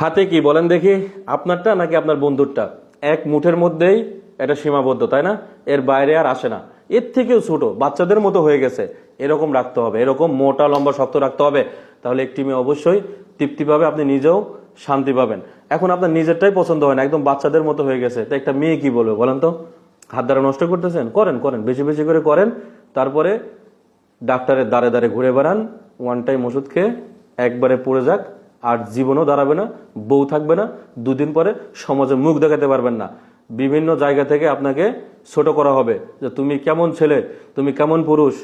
হাতে কি বলেন দেখি, আপনারটা নাকি আপনার বন্ধুরটা? এক মুঠের মধ্যেই এটা সীমাবদ্ধ, তাই না? এর বাইরে আর আসে না। এর থেকেও ছোট, বাচ্চাদের মতো হয়ে গেছে। এরকম রাখতে হবে, এরকম মোটা লম্বা শক্ত রাখতে হবে। তাহলে একটি মেয়ে অবশ্যই তৃপ্তি পাবে আপনি নিজেও শান্তি পাবেন। এখন আপনার নিজেরটাই পছন্দ হয় না, একদম বাচ্চাদের মতো হয়ে গেছে। তো একটা মেয়ে কি বলবে বলেন তো? হাত দ্বারা নষ্ট করতেছেন? করেন করেন, বেশি বেশি করে করেন। তারপরে ডাক্তারের দ্বারে দ্বারে ঘুরে বেড়ান। ওয়ান টাইম ওষুধ খেয়ে একবারে পড়ে যাক। আর জীবনও দাঁড়াবে না, বউ থাকবে না, দুদিন পরে সমাজে মুখ দেখাতে পারবেন না। বিভিন্ন জায়গা থেকে আপনাকে ছোট করা হবে যে তুমি কেমন ছেলে, তুমি কেমন পুরুষ।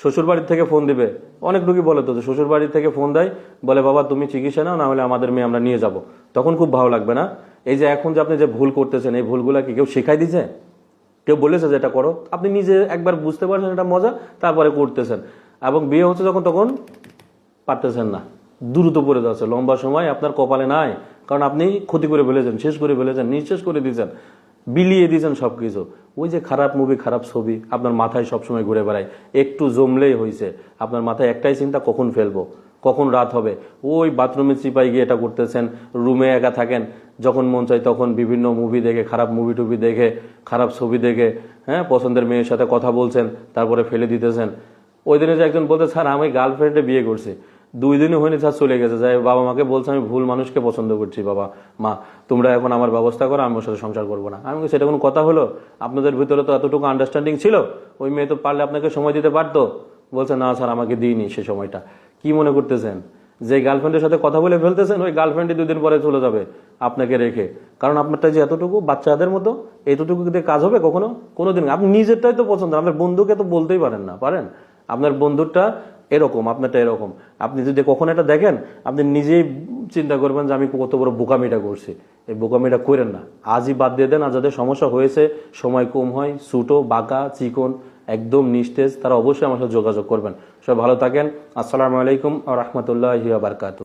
শ্বশুর বাড়ির থেকে ফোন দিবে। অনেক রুগী বলে তো যে শ্বশুর বাড়ির থেকে ফোন দেয়, বলে, বাবা, তুমি চিকিৎসা নাও না হলে আমাদের মেয়ে আমরা নিয়ে যাব। তখন খুব ভালো লাগবে না। এই যে এখন যে আপনি যে ভুল করতেছেন, এই ভুলগুলা কি কেউ শেখাই দিছে? কেউ বলেছে যে এটা করো? আপনি নিজে একবার বুঝতে পারছেন এটা মজা, তারপরে করতেছেন। এবং বিয়ে হচ্ছে যখন, তখন পারতেছেন না। দ্রুত পড়ে যাচ্ছে। লম্বা সময় আপনার কপালে নাই, কারণ আপনি ক্ষতি করে ফেলেছেন, শেষ করে ফেলেছেন, নিঃশেষ করে দিয়েছেন, বিলিয়ে দিয়েছেন সব কিছু ওই যে খারাপ মুভি খারাপ ছবি, আপনার মাথায় সবসময় ঘুরে বেড়ায়। একটু জমলেই হয়েছে আপনার মাথায় একটাই চিন্তা, কখন ফেলব? কখন রাত হবে? ওই বাথরুমে চিপাই গিয়ে এটা করতেছেন, রুমে একা থাকেন, যখন মন চায় তখন বিভিন্ন মুভি দেখে, খারাপ মুভি টুভি দেখে, খারাপ ছবি দেখে হ্যাঁ পছন্দের মেয়ের সাথে কথা বলছেন, তারপরে ফেলে দিতেছেন। ওই দিনে যে একজন বলতে, স্যার, আমি গার্লফ্রেন্ডে বিয়ে করছি। দুই দিনই হয়নি, স্যার চলে গেছে। যাই বাবা মাকে বলছে, আমি ভুল মানুষকে পছন্দ করছি, বাবা মা, তোমরা এখন আমার ব্যবস্থা করো, আমি ওর সাথে সংসার করব না। আমি সেটা কোনো কথা হলো? আপনাদের ভিতরে তো এতটুকু আন্ডারস্ট্যান্ডিং ছিল, ওই মেয়ে তো পারলে আপনাকে সময় দিতে পারতো? বলছে, না, স্যার, আমাকে দিইনি সে সময়টা। কি মনে করতেছেন? যে গার্লফ্রেন্ডের সাথে কথা বলে ফেলতেছেন, ওই গার্লফ্রেন্ডই দুদিন পরে চলে যাবে আপনাকে রেখে। কারণ আপনারটা যে এতটুকু বাচ্চাদের মতো, এতটুকু দিয়ে কাজ হবে কখনো? কোনোদিন। না। আপনি নিজেরটাই তো পছন্দ, আপনার বন্ধুকে তো বলতেই পারেন না, পারেন? আপনার বন্ধুরটা এরকম, আপনারটা এরকম। আপনি যদি কখনো এটা দেখেন, আপনি নিজেই চিন্তা করবেন যে আমি কত বড় বোকামিটা করছি। এই বোকামিটা করেন না। আজই বাদ দিয়ে দেন আর যাদের সমস্যা হয়েছে, সময় কম হয়, সুটো, বাঁকা, চিকন, একদম নিস্তেজ, তারা অবশ্যই আমার সাথে যোগাযোগ করবেন। সবাই ভালো থাকেন। আসসালামু আলাইকুম রহমতুল্লাহ বারকাত